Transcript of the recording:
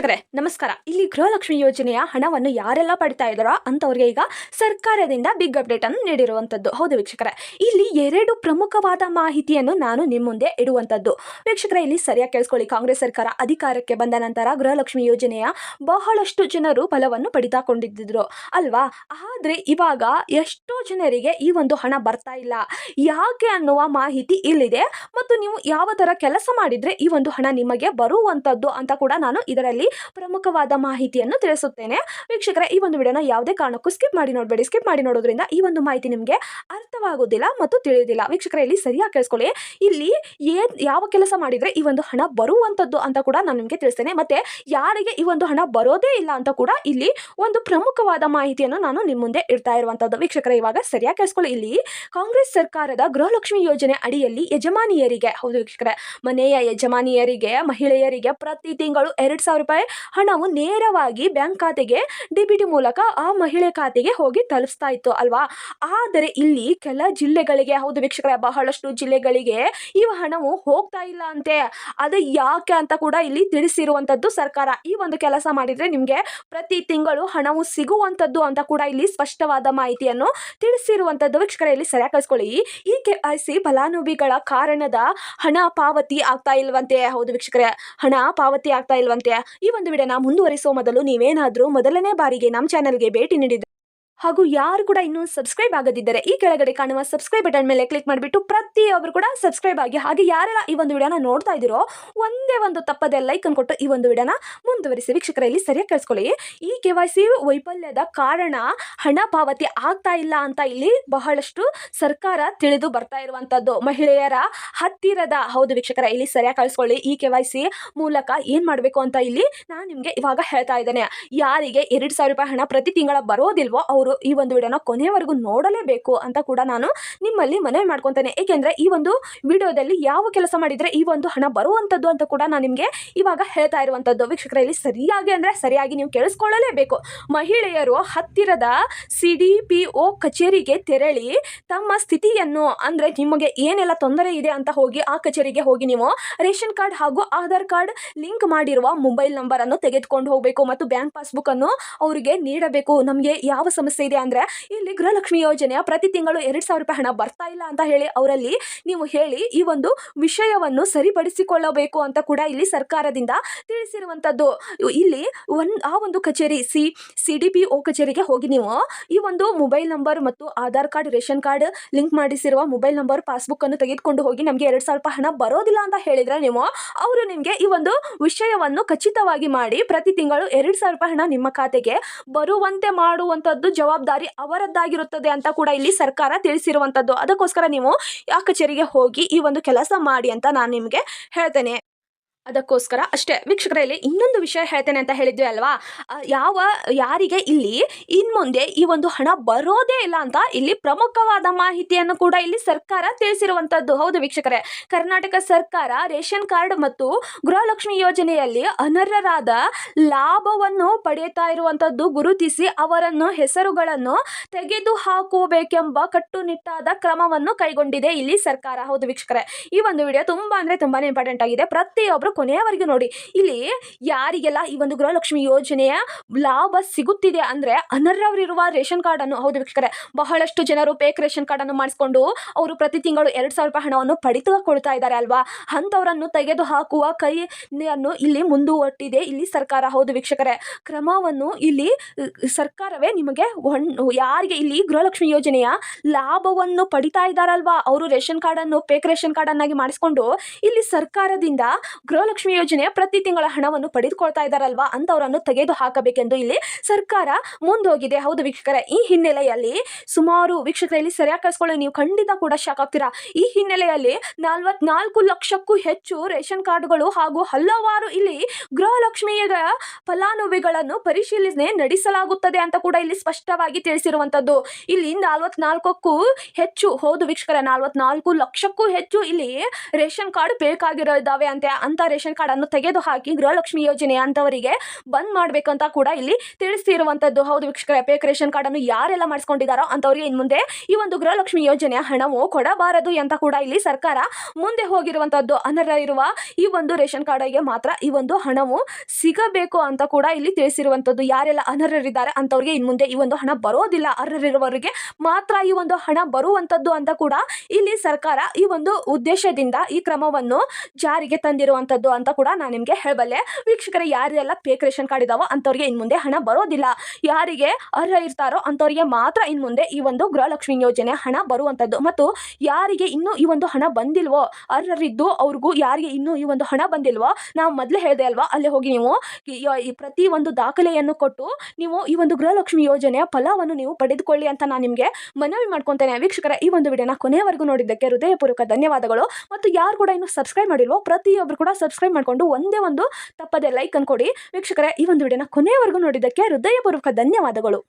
ವೀಕ್ಷಕರೇ ನಮಸ್ಕಾರ. ಇಲ್ಲಿ ಗೃಹಲಕ್ಷ್ಮಿ ಯೋಜನೆಯ ಹಣವನ್ನು ಯಾರೆಲ್ಲ ಪಡಿತಾ ಇದ್ದಾರೋ ಅಂತವ್ರಿಗೆ ಈಗ ಸರ್ಕಾರದಿಂದ ಬಿಗ್ ಅಪ್ಡೇಟ್ ಅನ್ನು ನೀಡಿರುವಂತದ್ದು ಹೌದು ವೀಕ್ಷಕರೇ, ಇಲ್ಲಿ ಎರಡು ಪ್ರಮುಖವಾದ ಮಾಹಿತಿಯನ್ನು ನಾನು ನಿಮ್ಮ ಮುಂದೆ ಇಡುವಂತದ್ದು ವೀಕ್ಷಕರೇ, ಇಲ್ಲಿ ಸರಿಯಾಗಿ ಕೇಳಿಸ್ಕೊಳ್ಳಿ. ಕಾಂಗ್ರೆಸ್ ಸರ್ಕಾರ ಅಧಿಕಾರಕ್ಕೆ ಬಂದ ನಂತರ ಗೃಹಲಕ್ಷ್ಮಿ ಯೋಜನೆಯ ಬಹಳಷ್ಟು ಜನರು ಫಲವನ್ನು ಪಡಿತಾಕೊಂಡಿದ್ದರು ಅಲ್ವಾ? ಆದರೆ ಇವಾಗ ಎಷ್ಟೋ ಜನರಿಗೆ ಈ ಒಂದು ಹಣ ಬರ್ತಾ ಇಲ್ಲ. ಯಾಕೆ ಅನ್ನುವ ಮಾಹಿತಿ ಇಲ್ಲಿದೆ. ಮತ್ತು ನೀವು ಯಾವ ಥರ ಕೆಲಸ ಮಾಡಿದರೆ ಈ ಒಂದು ಹಣ ನಿಮಗೆ ಬರುವಂಥದ್ದು ಅಂತ ಕೂಡ ನಾನು ಇದರಲ್ಲಿ ಪ್ರಮುಖವಾದ ಮಾಹಿತಿಯನ್ನು ತಿಳಿಸುತ್ತೇನೆ. ವೀಕ್ಷಕರೇ, ಈ ಒಂದು ವಿಡಿಯೋನ ಯಾವುದೇ ಕಾರಣಕ್ಕೂ ಸ್ಕಿಪ್ ಮಾಡಿ ನೋಡಬೇಡಿ. ಸ್ಕಿಪ್ ಮಾಡಿ ನೋಡೋದ್ರಿಂದ ಈ ಒಂದು ಮಾಹಿತಿ ನಿಮಗೆ ಅರ್ಥವಾಗೋದಿಲ್ಲ ಮತ್ತು ತಿಳಿಯೋದಿಲ್ಲ ವೀಕ್ಷಕರೇ, ಇಲ್ಲಿ ಸರಿಯಾಗಿ ಕೇಳಿಸ್ಕೊಳ್ಳಿ. ಇಲ್ಲಿ ಏನು ಯಾವ ಕೆಲಸ ಮಾಡಿದರೆ ಈ ಒಂದು ಹಣ ಬರುವಂಥದ್ದು ಅಂತ ಕೂಡ ನಾನು ನಿಮಗೆ ತಿಳಿಸ್ತೇನೆ. ಮತ್ತು ಯಾರಿಗೆ ಈ ಒಂದು ಹಣ ಬರೋದೇ ಇಲ್ಲ ಅಂತ ಕೂಡ ಇಲ್ಲಿ ಒಂದು ಪ್ರಮುಖವಾದ ಮಾಹಿತಿಯನ್ನು ನಾನು ನಿಮ್ಮ ಮುಂದೆ ಇಡ್ತಾ ಇರುವಂಥದ್ದು ವೀಕ್ಷಕರೇ, ಇವಾಗ ಸರಿಯಾಗಿ ಕೇಳಿಸ್ಕೊಳ್ಳಿ. ಇಲ್ಲಿ ಕಾಂಗ್ರೆಸ್ ಸರ್ಕಾರದ ಗೃಹಲಕ್ಷ್ಮಿ ಯೋಜನೆ ಅಡಿಯಲ್ಲಿ ಯಜಮಾನಿಯರಿಗೆ, ಹೌದು ವೀಕ್ಷಕರೇ, ಮನೆಯ ಯಜಮಾನಿಯರಿಗೆ, ಮಹಿಳೆಯರಿಗೆ ಪ್ರತಿ ತಿಂಗಳು ಎರಡು ಸಾವಿರ ರೂಪಾಯಿ ಹಣವು ನೇರವಾಗಿ ಬ್ಯಾಂಕ್ ಖಾತೆಗೆ ಡಿಬಿಟಿ ಮೂಲಕ ಆ ಮಹಿಳೆ ಖಾತೆಗೆ ಹೋಗಿ ತಲುಪಿಸ್ತಾ ಇತ್ತು ಅಲ್ವಾ? ಆದರೆ ಇಲ್ಲಿ ಕೆಲ ಜಿಲ್ಲೆಗಳಿಗೆ, ಹೌದು ವೀಕ್ಷಕರೇ, ಬಹಳಷ್ಟು ಜಿಲ್ಲೆಗಳಿಗೆ ಈ ಹಣವು ಹೋಗ್ತಾ ಇಲ್ಲ ಅಂತೆ. ಅದು ಯಾಕೆ ಅಂತ ಕೂಡ ಇಲ್ಲಿ ತಿಳಿಸಿರುವಂಥದ್ದು ಸರ್ಕಾರ. ಈ ಒಂದು ಕೆಲಸ ಮಾಡಿದರೆ ನಿಮಗೆ ಪ್ರತಿ ತಿಂಗಳು ಹಣವು ಸಿಗುವಂಥದ್ದು ಅಂತ ಕೂಡ ಇಲ್ಲಿ ಸ್ಪಷ್ಟವಾದ ಮಾಹಿತಿಯನ್ನು ತಿಳಿಸಿರುವಂಥದ್ದು. ವೀಕ್ಷಕರ, ಇಲ್ಲಿ ಸರಿಯಾಗಿ ಕಳಿಸ್ಕೊಳ್ಳಿ. ಈ ಕೆ ಐ ಸಿ ಫಲಾನುಭವಿಗಳ ಕಾರಣದ ಹಣ ಪಾವತಿ ಆಗ್ತಾ ಇಲ್ವಂತೆ. ಹೌದು ವೀಕ್ಷಕರೇ, ಹಣ ಪಾವತಿ ಆಗ್ತಾ ಇಲ್ವಂತೆ. ಈ ಒಂದು ವಿಡಿಯೋನ ಮುಂದುವರಿಸುವ ಮೊದಲು ನೀವೇನಾದರೂ ಮೊದಲನೇ ಬಾರಿಗೆ ನಮ್ಮ ಚಾನಲ್ಗೆ ಭೇಟಿ ನೀಡಿದ್ರೆ ಹಾಗೂ ಯಾರು ಕೂಡ ಇನ್ನೂ ಸಬ್ಸ್ಕ್ರೈಬ್ ಆಗದಿದ್ದರೆ ಈ ಕೆಳಗಡೆ ಕಾಣುವ ಸಬ್ಸ್ಕ್ರೈಬ್ ಬಟನ್ ಮೇಲೆ ಕ್ಲಿಕ್ ಮಾಡಿಬಿಟ್ಟು ಪ್ರತಿಯೊಬ್ಬರು ಕೂಡ ಸಬ್ಸ್ಕ್ರೈಬ್ ಆಗಿ ಹಾಗೆ ಯಾರೆಲ್ಲ ಈ ಒಂದು ವಿಡಿಯೋನ ನೋಡ್ತಾ ಇದ್ದೀರೋ ಒಂದೇ ಒಂದು ತಪ್ಪದೆ ಲೈಕ್ ಕೊಟ್ಟು ಈ ಒಂದು ವಿಡಿಯೋನ ಮುಂದುವರಿಸಿ. ವೀಕ್ಷಕರಲ್ಲಿ ಸರಿಯಾಗಿ ಕಳಿಸ್ಕೊಳ್ಳಿ. ಈ ಕೆ ವೈ ಸಿ ವೈಫಲ್ಯದ ಕಾರಣ ಹಣ ಪಾವತಿ ಆಗ್ತಾ ಇಲ್ಲ ಅಂತ ಇಲ್ಲಿ ಬಹಳಷ್ಟು ಸರ್ಕಾರ ತಿಳಿದು ಬರ್ತಾ ಇರುವಂಥದ್ದು ಮಹಿಳೆಯರ ಹತ್ತಿರದ, ಹೌದು ವೀಕ್ಷಕರ, ಇಲ್ಲಿ ಸರಿಯಾಗಿ ಕಳಿಸ್ಕೊಳ್ಳಿ. ಈ ಕೆ ವೈ ಸಿ ಮೂಲಕ ಏನು ಮಾಡಬೇಕು ಅಂತ ಇಲ್ಲಿ ನಾನು ನಿಮಗೆ ಇವಾಗ ಹೇಳ್ತಾ ಇದ್ದೇನೆ. ಯಾರಿಗೆ ಎರಡು ಸಾವಿರ ರೂಪಾಯಿ ಹಣ ಪ್ರತಿ ತಿಂಗಳ ಬರೋದಿಲ್ವೋ, ಅವರು ಈ ಒಂದು ವಿಡಿಯೋನ ಕೊನೆಯವರೆಗೂ ನೋಡಲೇಬೇಕು ಅಂತ ಕೂಡ ನಾನು ನಿಮ್ಮಲ್ಲಿ ಮನವಿ ಮಾಡ್ಕೊತೇನೆ. ಏಕೆಂದರೆ ಈ ಒಂದು ವಿಡಿಯೋದಲ್ಲಿ ಯಾವ ಕೆಲಸ ಮಾಡಿದರೆ ಈ ಒಂದು ಹಣ ಬರುವಂಥದ್ದು ಅಂತ ಕೂಡ ನಾನು ನಿಮಗೆ ಇವಾಗ ಹೇಳ್ತಾ ಇರುವಂಥದ್ದು ವೀಕ್ಷಕರಲ್ಲಿ ಸರಿಯಾಗಿ ಅಂದರೆ ಸರಿಯಾಗಿ ನೀವು ಕೇಳಿಸ್ಕೊಳ್ಳಲೇಬೇಕು. ಮಹಿಳೆಯರು ಹತ್ತಿರದ ಸಿ ಕಚೇರಿಗೆ ತೆರಳಿ ತಮ್ಮ ಸ್ಥಿತಿಯನ್ನು ಅಂದರೆ ನಿಮಗೆ ಏನೆಲ್ಲ ತೊಂದರೆ ಇದೆ ಅಂತ ಹೋಗಿ ಆ ಕಚೇರಿಗೆ ಹೋಗಿ ನೀವು ರೇಷನ್ ಕಾರ್ಡ್ ಹಾಗೂ ಆಧಾರ್ ಕಾರ್ಡ್ ಲಿಂಕ್ ಮಾಡಿರುವ ಮೊಬೈಲ್ ನಂಬರನ್ನು ತೆಗೆದುಕೊಂಡು ಹೋಗಬೇಕು ಮತ್ತು ಬ್ಯಾಂಕ್ ಪಾಸ್ಬುಕ್ಕನ್ನು ಅವರಿಗೆ ನೀಡಬೇಕು. ನಮಗೆ ಯಾವ ಸಮಸ್ಯೆ ಇದೆ ಅಂದರೆ ಇಲ್ಲಿ ಗೃಹಲಕ್ಷ್ಮಿ ಯೋಜನೆಯ ಪ್ರತಿ ತಿಂಗಳು ಎರಡು ಸಾವಿರ ರೂಪಾಯಿ ಹಣ ಬರ್ತಾ ಇಲ್ಲ ಅಂತ ಹೇಳಿ ಅವರಲ್ಲಿ ನೀವು ಹೇಳಿ ಈ ಒಂದು ವಿಷಯವನ್ನು ಸರಿಪಡಿಸಿಕೊಳ್ಳಬೇಕು ಅಂತ ಕೂಡ ಇಲ್ಲಿ ಸರ್ಕಾರದಿಂದ ತಿಳಿಸಿರುವಂಥದ್ದು ಇಲ್ಲಿ ಒನ್ ಆ ಒಂದು ಕಚೇರಿ C C D P O ಕಚೇರಿಗೆ ಹೋಗಿ ನೀವು ಈ ಒಂದು ಮೊಬೈಲ್ ನಂಬರ್ ಮತ್ತು Aadhaar card, ration card link ಮಾಡಿಸಿರುವ mobile number, passbook ಅನ್ನು ತೆಗೆದುಕೊಂಡು ಹೋಗಿ ನಮಗೆ ಎರಡು ಸಾವಿರ ರೂಪಾಯಿ ಹಣ ಬರೋದಿಲ್ಲ ಅಂತ ಹೇಳಿದ್ರೆ ನೀವು ಅವರು ನಿಮಗೆ ಈ ಒಂದು ವಿಷಯವನ್ನು ಖಚಿತವಾಗಿ ಮಾಡಿ ಪ್ರತಿ ತಿಂಗಳು ಎರಡು ಸಾವಿರ ರೂಪಾಯಿ ಹಣ ನಿಮ್ಮ ಖಾತೆಗೆ ಬರುವಂತೆ ಮಾಡುವಂಥದ್ದು ಜವಾಬ್ದಾರಿ ಅವರದ್ದಾಗಿರುತ್ತದೆ ಅಂತ ಕೂಡ ಇಲ್ಲಿ ಸರ್ಕಾರ ತಿಳಿಸಿರುವಂಥದ್ದು ಅದಕ್ಕೋಸ್ಕರ ನೀವು ಆ ಕಚೇರಿಗೆ ಹೋಗಿ ಈ ಒಂದು ಕೆಲಸ ಮಾಡಿ ಅಂತ ನಾನು ನಿಮಗೆ ಹೇಳ್ತೇನೆ. ಅದಕ್ಕೋಸ್ಕರ ಅಷ್ಟೇ. ವೀಕ್ಷಕರಲ್ಲಿ ಇನ್ನೊಂದು ವಿಷಯ ಹೇಳ್ತೇನೆ ಅಂತ ಹೇಳಿದ್ವಿ ಅಲ್ವಾ? ಯಾವ, ಯಾರಿಗೆ ಇಲ್ಲಿ ಇನ್ನು ಮುಂದೆ ಈ ಒಂದು ಹಣ ಬರೋದೇ ಇಲ್ಲ ಅಂತ ಇಲ್ಲಿ ಪ್ರಮುಖವಾದ ಮಾಹಿತಿಯನ್ನು ಕೂಡ ಇಲ್ಲಿ ಸರ್ಕಾರ ತಿಳಿಸಿರುವಂತದ್ದು. ಹೌದು ವೀಕ್ಷಕರೇ, ಕರ್ನಾಟಕ ಸರ್ಕಾರ ರೇಷನ್ ಕಾರ್ಡ್ ಮತ್ತು ಗೃಹಲಕ್ಷ್ಮಿ ಯೋಜನೆಯಲ್ಲಿ ಅನರ್ಹರಾದ ಲಾಭವನ್ನು ಪಡೆಯುತ್ತಾ ಇರುವಂತದ್ದು ಗುರುತಿಸಿ ಅವರನ್ನು ಹೆಸರುಗಳನ್ನು ತೆಗೆದು ಹಾಕಬೇಕೆಂಬ ಕಟ್ಟುನಿಟ್ಟಾದ ಕ್ರಮವನ್ನು ಕೈಗೊಂಡಿದೆ ಇಲ್ಲಿ ಸರ್ಕಾರ. ಹೌದು ವೀಕ್ಷಕರೇ, ಈ ಒಂದು ವಿಡಿಯೋ ತುಂಬಾ ಅಂದ್ರೆ ತುಂಬಾನೇ ಇಂಪಾರ್ಟೆಂಟ್ ಆಗಿದೆ. ಪ್ರತಿಯೊಬ್ಬರು ಕೊನೆಯವರೆಗೂ ನೋಡಿ. ಇಲ್ಲಿ ಯಾರಿಗೆಲ್ಲ ಈ ಒಂದು ಗೃಹಲಕ್ಷ್ಮಿ ಯೋಜನೆಯ ಲಾಭ ಸಿಗುತ್ತಿದೆ ಅಂದ್ರೆ ಅನರ್ಹವರಿರುವ ರೇಷನ್ ಕಾರ್ಡ್ ಅನ್ನು ಹೌದು ವೀಕ್ಷಕರೇ, ಬಹಳಷ್ಟು ಜನರು ಪೇಕ್ ರೇಷನ್ ಕಾರ್ಡ್ ಅನ್ನು ಮಾಡಿಸ್ಕೊಂಡು ಅವರು ಪ್ರತಿ ತಿಂಗಳು ಎರಡು ಸಾವಿರ ರೂಪಾಯಿ ಹಣವನ್ನು ಪಡೆದುಕೊಳ್ತಾ ಇದ್ದಾರೆ ಅಲ್ವಾ? ಅಂಥವರನ್ನು ತೆಗೆದು ಹಾಕುವ ಕೈಯನ್ನು ಇಲ್ಲಿ ಮುಂದುವಟ್ಟಿದೆ ಇಲ್ಲಿ ಸರ್ಕಾರ. ಹೌದು ವೀಕ್ಷಕರೇ, ಕ್ರಮವನ್ನು ಇಲ್ಲಿ ಸರ್ಕಾರವೇ ನಿಮಗೆ ಯಾರಿಗೆ ಇಲ್ಲಿ ಗೃಹಲಕ್ಷ್ಮಿ ಯೋಜನೆಯ ಲಾಭವನ್ನು ಪಡಿತಾ ಇದ್ದಾರಲ್ವಾ? ಅವರು ರೇಷನ್ ಕಾರ್ಡನ್ನು ಪೇಕ್ ರೇಷನ್ ಕಾರ್ಡನ್ನಾಗಿ ಮಾಡಿಸಿಕೊಂಡು ಇಲ್ಲಿ ಸರ್ಕಾರದಿಂದ ಗೃಹಲಕ್ಷ್ಮಿ ಯೋಜನೆಯ ಪ್ರತಿ ತಿಂಗಳ ಹಣವನ್ನು ಪಡೆದುಕೊಳ್ತಾ ಇದ್ದಾರಲ್ವಾ ಅಂತವರನ್ನು ತೆಗೆದು ಹಾಕಬೇಕೆಂದು ಇಲ್ಲಿ ಸರ್ಕಾರ ಮುಂದೋಗಿದೆ. ಹೌದು ವೀಕ್ಷಕರ, ಈ ಹಿನ್ನೆಲೆಯಲ್ಲಿ ಸುಮಾರು ವೀಕ್ಷಕರಲ್ಲಿ ಸರಿಯಾಗಿ ಕಳಿಸ್ಕೊಳ್ಳಿ, ನೀವು ಖಂಡಿತ ಕೂಡ ಶಾಕ್ ಆಗ್ತೀರಾ. ಈ ಹಿನ್ನೆಲೆಯಲ್ಲಿ ನಲವತ್ನಾಲ್ಕು ಲಕ್ಷಕ್ಕೂ ಹೆಚ್ಚು ರೇಷನ್ ಕಾರ್ಡ್ಗಳು ಹಾಗೂ ಹಲವಾರು ಇಲ್ಲಿ ಗೃಹಲಕ್ಷ್ಮಿಯ ಫಲಾನುಭವಿಗಳನ್ನು ಪರಿಶೀಲನೆ ನಡೆಸಲಾಗುತ್ತದೆ ಅಂತ ಕೂಡ ಇಲ್ಲಿ ಸ್ಪಷ್ಟವಾಗಿ ತಿಳಿಸಿರುವಂತದ್ದು. ಇಲ್ಲಿ ನಾಲ್ವತ್ನಾಲ್ಕಕ್ಕೂ ಹೆಚ್ಚು, ಹೌದು ವೀಕ್ಷಕರ, ನಲವತ್ನಾಲ್ಕು ಲಕ್ಷಕ್ಕೂ ಹೆಚ್ಚು ಇಲ್ಲಿ ರೇಷನ್ ಕಾರ್ಡ್ ಬೇಕಾಗಿರೋ ಇದ್ದಾವೆ ಅಂತ ಅಂತ ರೇಷನ್ ಕಾರ್ಡ್ ಅನ್ನು ತೆಗೆದು ಹಾಕಿ ಗೃಹಲಕ್ಷ್ಮಿ ಯೋಜನೆ ಅಂತವರಿಗೆ ಬಂದ್ ಮಾಡಬೇಕು ಅಂತ ಕೂಡ ಇಲ್ಲಿ ತಿಳಿಸಿರುವಂತದ್ದು ಹೌದು ವೀಕ್ಷಕರೇ ರೇಷನ್ ಕಾರ್ಡ್ ಅನ್ನು ಯಾರೆಲ್ಲ ಮಾಡಿಸ್ಕೊಂಡಿದ್ದಾರೋ ಅಂತವರಿಗೆ ಇನ್ ಮುಂದೆ ಈ ಒಂದು ಗೃಹಲಕ್ಷ್ಮಿ ಯೋಜನೆಯ ಹಣವು ಕೊಡಬಾರದು ಅಂತ ಕೂಡ ಇಲ್ಲಿ ಸರ್ಕಾರ ಮುಂದೆ ಹೋಗಿರುವಂತದ್ದು. ಅನರ್ಹ ಇರುವ ಈ ಒಂದು ರೇಷನ್ ಕಾರ್ಡ್ಗೆ ಮಾತ್ರ ಈ ಒಂದು ಹಣವು ಸಿಗಬೇಕು ಅಂತ ಕೂಡ ಇಲ್ಲಿ ತಿಳಿಸಿರುವಂಥದ್ದು ಯಾರೆಲ್ಲ ಅನರ್ಹರಿದ್ದಾರೆ ಅಂತವರಿಗೆ ಇನ್ನು ಮುಂದೆ ಈ ಒಂದು ಹಣ ಬರೋದಿಲ್ಲ. ಅರ್ಹರಿರುವವರಿಗೆ ಮಾತ್ರ ಈ ಒಂದು ಹಣ ಬರುವಂತದ್ದು ಅಂತ ಕೂಡ ಇಲ್ಲಿ ಸರ್ಕಾರ ಈ ಒಂದು ಉದ್ದೇಶದಿಂದ ಈ ಕ್ರಮವನ್ನು ಜಾರಿಗೆ ತಂದಿರುವಂಥದ್ದು ಅಂತ ಕೂಡ ನಾನು ನಿಮಗೆ ಹೇಳಬಲ್ಲೆ. ವೀಕ್ಷಕರ ಯಾರೆಲ್ಲ ಫೇಕ್ ರೇಷನ್ ಕಾರ್ಡ್ ಇದಾವೋ ಅಂಥವ್ರಿಗೆ ಇನ್ನು ಮುಂದೆ ಹಣ ಬರೋದಿಲ್ಲ. ಯಾರಿಗೆ ಅರ್ಹ ಇರ್ತಾರೋ ಅಂಥವ್ರಿಗೆ ಮಾತ್ರ ಇನ್ನು ಮುಂದೆ ಈ ಒಂದು ಗೃಹಲಕ್ಷ್ಮಿ ಯೋಜನೆ ಹಣ ಬರುವಂಥದ್ದು. ಮತ್ತು ಯಾರಿಗೆ ಇನ್ನೂ ಈ ಒಂದು ಹಣ ಬಂದಿಲ್ವೋ, ಅರ್ಹರಿದ್ದು ಅವ್ರಿಗೂ ಯಾರಿಗೆ ಇನ್ನೂ ಈ ಒಂದು ಹಣ ಬಂದಿಲ್ವೋ, ನಾವು ಮೊದಲೇ ಹೇಳಿದೆ ಅಲ್ವಾ? ಅಲ್ಲಿ ಹೋಗಿ ನೀವು ಪ್ರತಿ ಒಂದು ದಾಖಲೆಯನ್ನು ಕೊಟ್ಟು ನೀವು ಈ ಒಂದು ಗೃಹಲಕ್ಷ್ಮಿ ಯೋಜನೆಯ ಫಲವನ್ನು ನೀವು ಪಡೆದುಕೊಳ್ಳಿ ಅಂತ ನಾನು ನಿಮಗೆ ಮನವಿ ಮಾಡ್ಕೊತೇನೆ. ವೀಕ್ಷಕರ, ಈ ಒಂದು ವಿಡಿಯೋನ ಕೊನೆಯವರೆಗೂ ನೋಡಿದ್ದಕ್ಕೆ ಹೃದಯಪೂರ್ವಕ ಧನ್ಯವಾದಗಳು. ಮತ್ತು ಯಾರು ಕೂಡ ಇನ್ನೂ ಸಬ್ಸ್ಕ್ರೈಬ್ ಮಾಡಿಲ್ವೋ ಪ್ರತಿಯೊಬ್ಬರು ಕೂಡ ಸಬ್ಸ್ಕ್ರೈಬ್ ಮಾಡಿಕೊಂಡು ಒಂದೇ ಒಂದು ತಪ್ಪದೆ ಲೈಕ್ ಅನ್ಕೊಡಿ ವೀಕ್ಷಕರೇ, ಈ ಒಂದು ವಿಡಿಯೋನ ಕೊನೆಯವರೆಗೂ ನೋಡಿದ್ದಕ್ಕೆ ಹೃದಯಪೂರ್ವಕ ಧನ್ಯವಾದಗಳು.